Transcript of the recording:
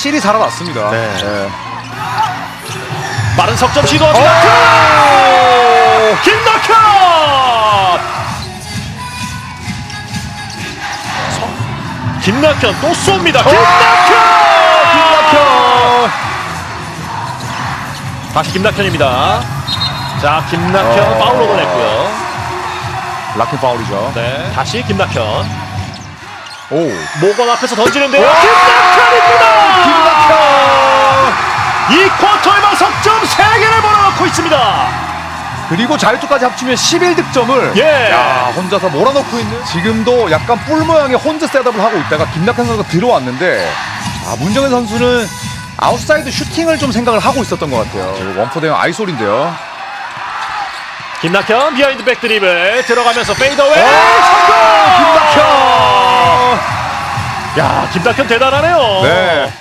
확실히 살아났습니다. 네. 네. 빠른 석점 시도합니다. 오! 김낙현! 서- 김낙현 또 쏩니다. 김낙현! 김낙현! 다시 김낙현입니다. 자, 김낙현 어. 파울 얻어냈고요. 락킹 파울이죠. 네, 다시 김낙현. 오. 모건 앞에서 던지는데요. 와! 김낙현입니다. 김낙현! 이 쿼터에만 석점 3개를 몰아넣고 있습니다. 그리고 자유투까지 합치면 11득점을 예. 야, 혼자서 몰아넣고 있는 지금도 약간 뿔 모양의 혼자 셋업을 하고 있다가 김낙현 선수가 들어왔는데 아, 문정현 선수는 아웃사이드 슈팅을 좀 생각을 하고 있었던 것 같아요. 원포 대형 아이솔인데요. 김낙현 비하인드 백 드리블 들어가면서 페이더웨이 성공! 야 김낙현 대단하네요. 네.